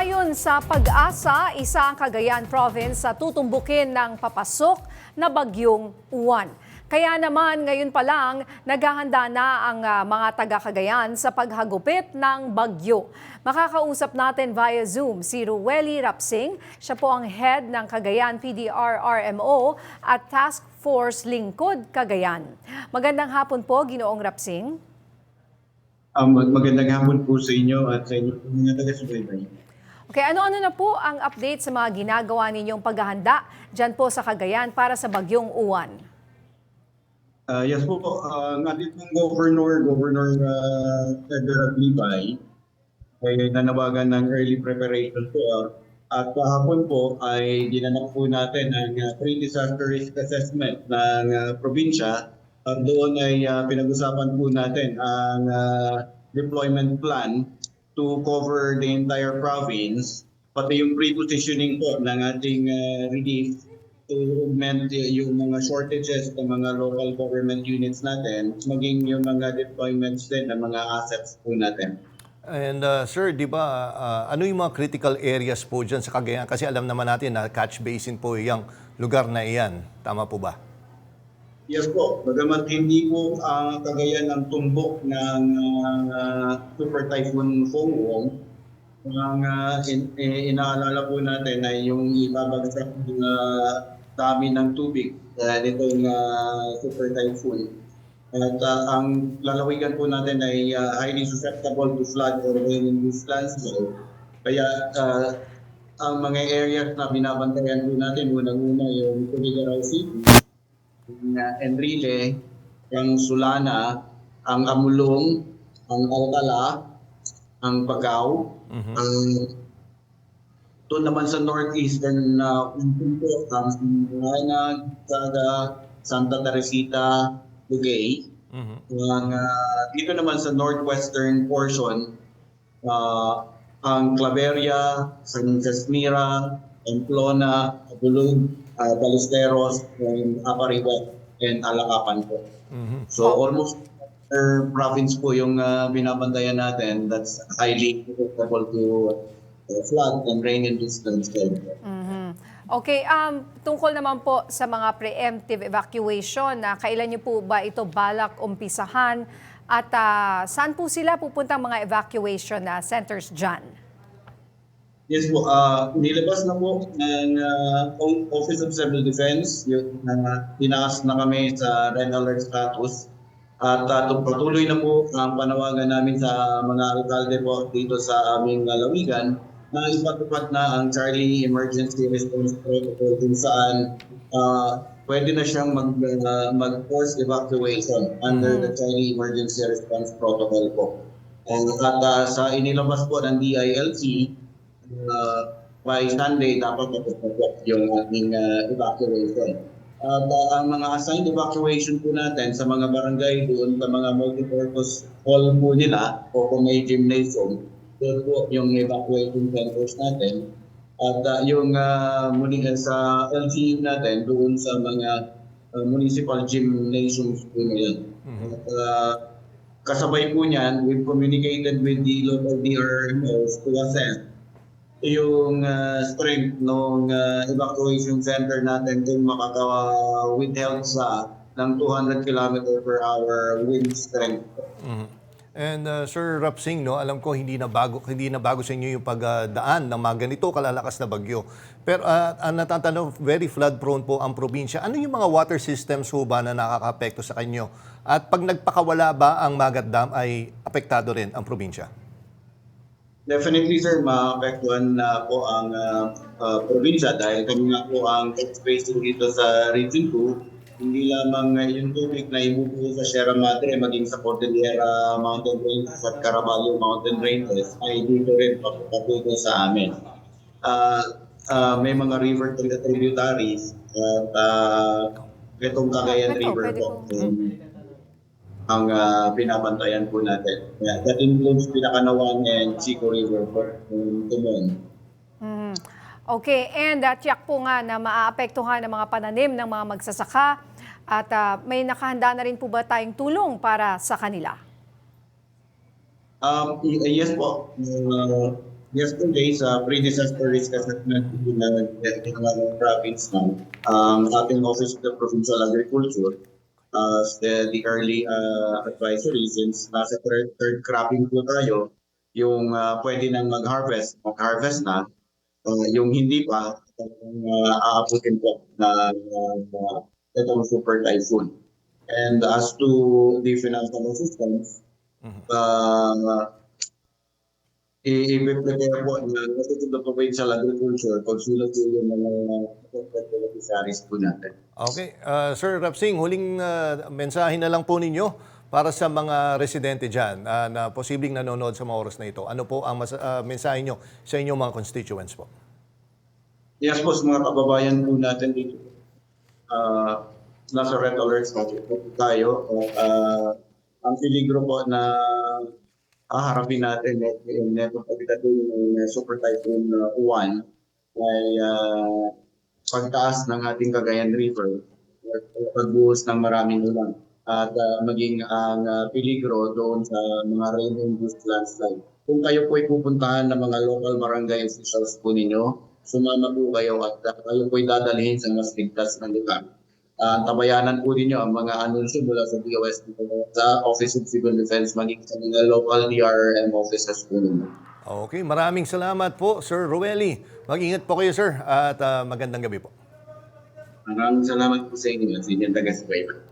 Ayon sa pag-asa, isa ang Cagayan Province sa tutumbukin ng papasok na bagyong Uwan. Kaya naman ngayon pa lang naghahanda na ang ah, mga taga-Cagayan sa paghagupit ng bagyo. Makakausap natin via Zoom si Rueli Rapsing. Siya po ang head ng Cagayan PDR-RMO at Task Force Lingkod Cagayan. Magandang hapon po, Ginoong Rapsing. Um, mag- magandang hapon po sa inyo at sa inyo mga taga-subaybay. Okay, ano-ano na po ang update sa mga ginagawa ninyong paghahanda dyan po sa Cagayan para sa bagyong Uwan? Uh, yes po, uh, natin pong Governor, Governor uh, Edgar Aglibay ay nanawagan ng early preparation po. ah. at kahapon po ay ginanap po natin ang uh, pre-disaster risk assessment ng uh, probinsya. At doon ay uh, pinag-usapan po natin ang uh, deployment plan to cover the entire province, pati yung pre-positioning po ng ating uh, relief to augment yung mga shortages ng mga local government units natin, maging yung mga deployments din ng mga assets po natin. And uh, sir, di ba, uh, ano yung mga critical areas po dyan sa Cagayan? Kasi alam naman natin na catch basin po yung lugar na iyan. Tama po ba? Yes po, bagamat hindi po ang kagayan ng tumbok ng ah, Super Typhoon Fongwong, ang ah, in- eh, inaalala po natin ay yung ibabagsak ng ah, dami ng tubig uh, nitong ah, Super Typhoon. At ah, ang lalawigan po natin ay ah, highly susceptible to flood or rain-induced landslide. Kaya ah, ang mga areas na binabantayan po natin, unang-una yung Tuligarao City, uh, Enrile, ang Sulana, ang Amulong, ang Alcala, ang Pagao, ang doon naman sa northeastern na uh, ang Singaynag, Saga, Santa Teresita, Lugay. Mhm. Ang, ah, dito naman sa northwestern portion, ah, ang Claveria, San Jasmira, Pamplona, Abulug, uh, Ballesteros, and Apariwa, and Alakapan po. Mhm. So almost per province po yung ah, binabantayan natin that's highly susceptible to uh, flood and rain landslide. Mhm. Okay, um, tungkol naman po sa mga preemptive evacuation, na kailan niyo po ba ito balak umpisahan at ah, saan po sila pupunta mga evacuation na centers dyan? Yes po, ah nilabas na po ng O- Office of Civil Defense, yung uh, tinaas na kami sa red alert status. At uh, patuloy na po ang panawagan namin sa mga alkalde po dito sa aming lalawigan na ipatupad na ang Charlie Emergency Response Protocol kung saan ah, pwede na siyang mag, ah, mag-force evacuation under the Charlie Emergency Response Protocol po. And, at ah, sa inilabas po ng DILG, uh, by Sunday dapat po yung ating uh, evacuation. At uh, ang mga assigned evacuation po natin sa mga barangay doon sa mga multipurpose hall po nila o kung may gymnasium, doon po yung evacuation centers natin. At uh, yung uh, muli sa LGU natin doon sa mga uh, municipal gymnasiums po nila. At, uh, kasabay po niyan, we've communicated with the local DRMOs to assess yung uh, strength ng uh, evacuation center natin kung makaka-withheld sa ng 200 km per hour wind strength. Mhm. And uh, Sir Rapsing, no, alam ko hindi na bago hindi na bago sa inyo yung pagdaan ng mga ganito kalalakas na bagyo. Pero uh, ang natatanong, very flood prone po ang probinsya. Ano yung mga water systems ho ba na nakakaapekto sa kanyo? At pag nagpakawala ba ang Magat Dam ay apektado rin ang probinsya? Definitely sir, maapektuhan na po ang uh, uh, probinsya dahil kami nga po ang space dito sa Region 2. Hindi lamang uh, yung tubig na ibubuo sa Sierra Madre maging sa Cordillera Mountain Ranges at Caraballo Mountain Ranges ay dito rin papupatungo sa amin. Uh, uh, may mga river tri- tributaries at uh, itong Cagayan River po. po. Ang ah, binabantayan po natin. Yeah, that includes Pinakanawan and Chico River po, um, Tumon. Mhm. Okay, and uh, tiyak po nga na maaapektuhan ang mga pananim ng mga magsasaka at ah, may nakahanda na rin po ba tayong tulong para sa kanila? Um, y- yes po, uh, yesterday sa pre-disaster risk assessment na ng province ng um, ating Office of the Provincial Agriculture as the, the early uh, advisory since nasa third, third cropping po tayo, yung uh, pwede nang mag-harvest, mag-harvest na, uh, yung hindi pa, uh, aabutin po na, na, na itong super typhoon. And as to the financial assistance, uh, i-prepare po ng Office of the Provincial Agriculture po yung mga beneficiaries po natin. Okay. Uh, Sir Rapsing, huling uh, mensahe na lang po ninyo para sa mga residente dyan uh, na posibleng nanonood sa mga oras na ito. Ano po ang mas, uh, mensahe nyo sa inyong mga constituents po? Yes po, sa mga kababayan po natin dito. Uh, nasa red alert po tayo. Uh, ang peligro po na haharapin natin net, yung neto pagdating ng Super Typhoon uh, Uwan ay uh, pagtaas ng ating Cagayan River, pagbuhos ng maraming ulan at uh, maging ang uh, peligro doon sa mga rain-induced landslide. Kung kayo po ay pupuntahan ng mga local barangay officials po ninyo, sumama po kayo at uh, kayo po ay dadalhin sa mas ligtas na lugar. Uh, tabayanan po ninyo ang mga anunsyo mula sa DOS sa Office of Civil Defense maging sa mga local DRM offices po ninyo. Okay, maraming salamat po, Sir Roeli. Mag-ingat po kayo, sir, at uh, magandang gabi po. Maraming salamat po sa inyo at sa inyong taga-subaybay.